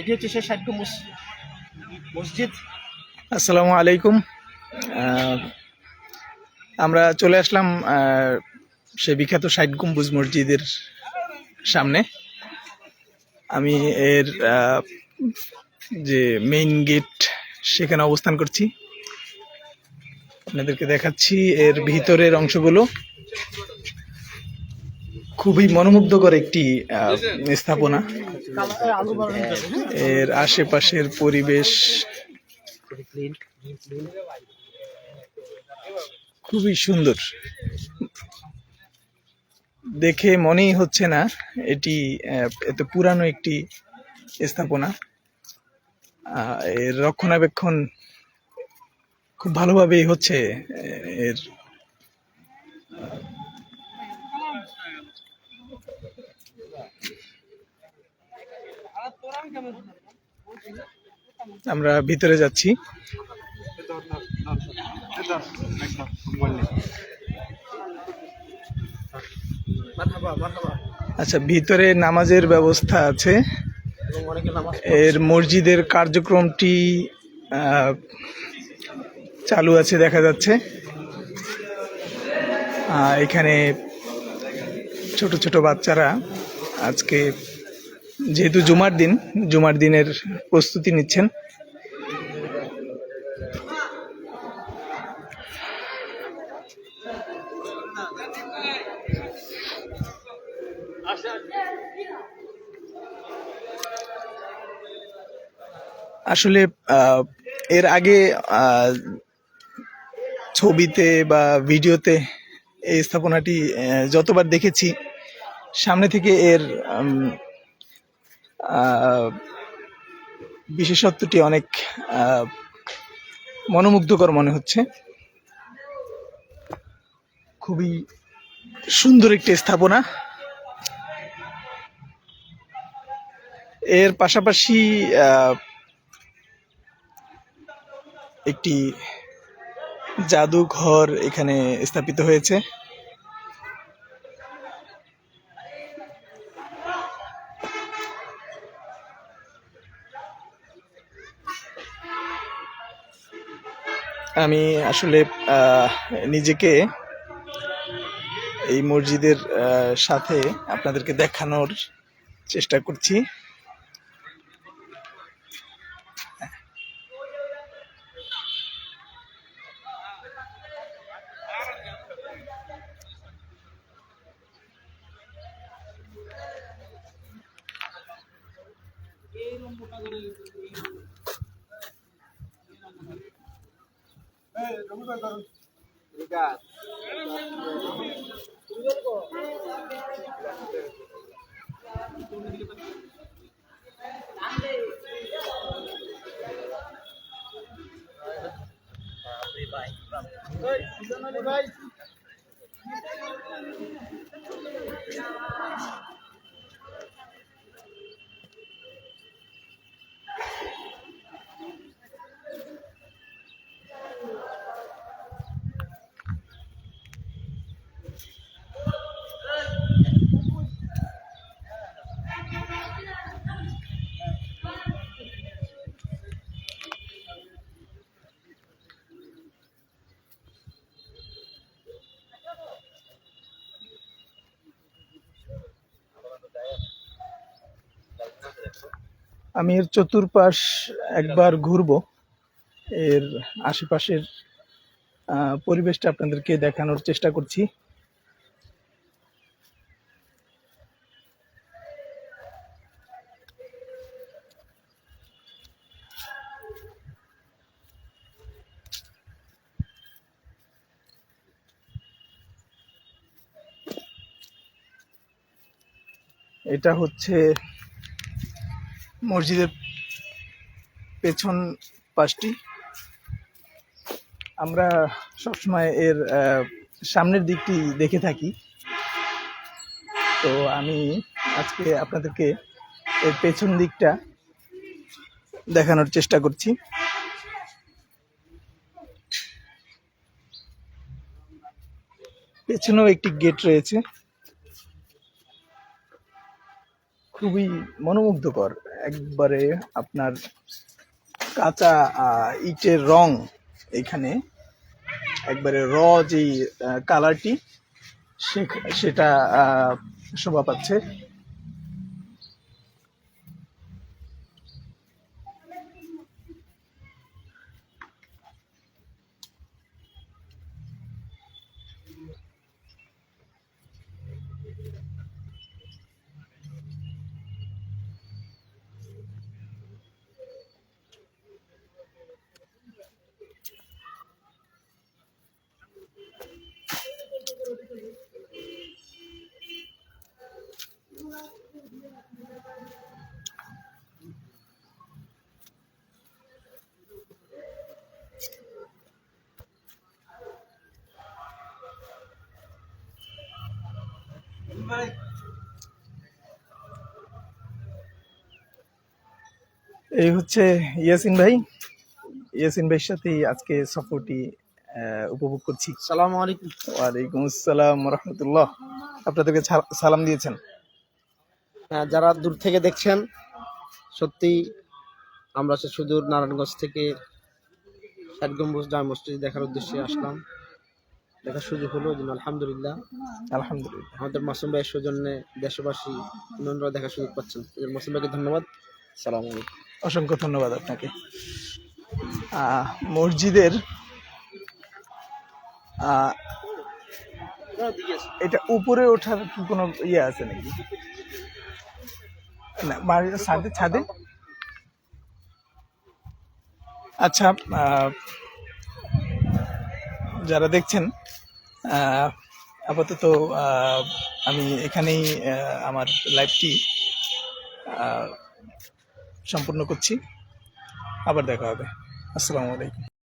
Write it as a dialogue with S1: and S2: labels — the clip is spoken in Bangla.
S1: এটি হচ্ছে মসজিদ।
S2: আসসালামু আলাইকুম। আমরা চলে আসলাম সে বিখ্যাত ষাট গম্বুজ মসজিদের সামনে। আমি এর যে মেইন গেট সেখানে অবস্থান করছি। আপনাদেরকে দেখাচ্ছি এর ভিতরের অংশগুলো। খুবই মনোমুগ্ধকর একটি আহ, স্থাপনা। এর আশেপাশের পরিবেশ
S1: খুবই
S2: সুন্দর। দেখে মনেই হচ্ছে না এটি আহ, এত পুরানো একটি স্থাপনা। এর রক্ষণাবেক্ষণ খুব ভালোভাবেই হচ্ছে এর আমরা ভিতরে যাচ্ছি। আচ্ছা ভিতরে নামাজের ব্যবস্থা আছে। এর মসজিদের কার্যক্রমটি চালু আছে দেখা যাচ্ছে। এখানে ছোট ছোট বাচ্চারা আজকে যেহেতু জুমার দিন, জুমার দিনের প্রস্তুতি নিচ্ছেন। আসলে এর আগে ছবিতে বা ভিডিওতে এই স্থাপনাটি যতবার দেখেছি, সামনে থেকে এর বিশেষত্বটি অনেক মনোমুগ্ধকর মনে হচ্ছে। খুবই সুন্দর একটি স্থাপনা। এর পাশাপাশি একটি জাদুঘর এখানে স্থাপিত হয়েছে। আমি আসলে নিজেকে এই মসজিদের সাথে আপনাদেরকে দেখানোর চেষ্টা করছি। ভাই ভাই আমি এর চতুর্পাশ একবার ঘুরবো। এর আশেপাশের পরিবেশটা আপনাদেরকে দেখানোর চেষ্টা করছি। এটা হচ্ছে মসজিদের পেছন পাশটি। আমরা সবসময় এর সামনের দিকটি দেখে থাকি। তো আমি আজকে আপনাদেরকে এর পেছন দিকটা দেখানোর চেষ্টা করছি। পেছনেও একটি গেট রয়েছে। খুবই মনোমুগ্ধকর। একবারে আপনার কাঁচা ইটের রং এখানে। একবারে র যেই কালারটি সেটা শোভা পাচ্ছে। এই হচ্ছে ইয়াসিন ভাই। ইয়াসিন ভাইয়ের সাথে আজকে সফরটি উপভোগ করছি।
S1: সালাম আলাইকুম।
S2: ওয়ালাইকুম আসসালাম রহমতুল্লাহ আপনাদেরকে সালাম দিয়েছেন।
S1: হ্যাঁ যারা দূর থেকে দেখছেন সত্যি আমরা সে সুদূর নারায়ণগঞ্জ থেকে ষাট গম্বুজ জামা মসজিদ দেখার উদ্দেশ্যে আসলাম। দেখার সুযোগ হলো জন্য আলহামদুলিল্লাহ।
S2: আলহামদুলিল্লাহ।
S1: আমাদের মাসুম ভাইয়ের সৌজন্যে দেশবাসী অন্যান্যরা দেখার সুযোগ পাচ্ছেন। মাসুম ভাইকে ধন্যবাদ। সালাম আলাইকুম।
S2: অসংখ্য ধন্যবাদ আপনাকে। মসজিদের এটা উপরে ওঠার কোনো ইয়ে আছে নাকি? না ছাদে ছাদে? আচ্ছা যারা দেখছেন আপাতত আমি এখানেই আমার লাইভটি সম্পূর্ণ করছি। আবার দেখা হবে। আসসালামু আলাইকুম।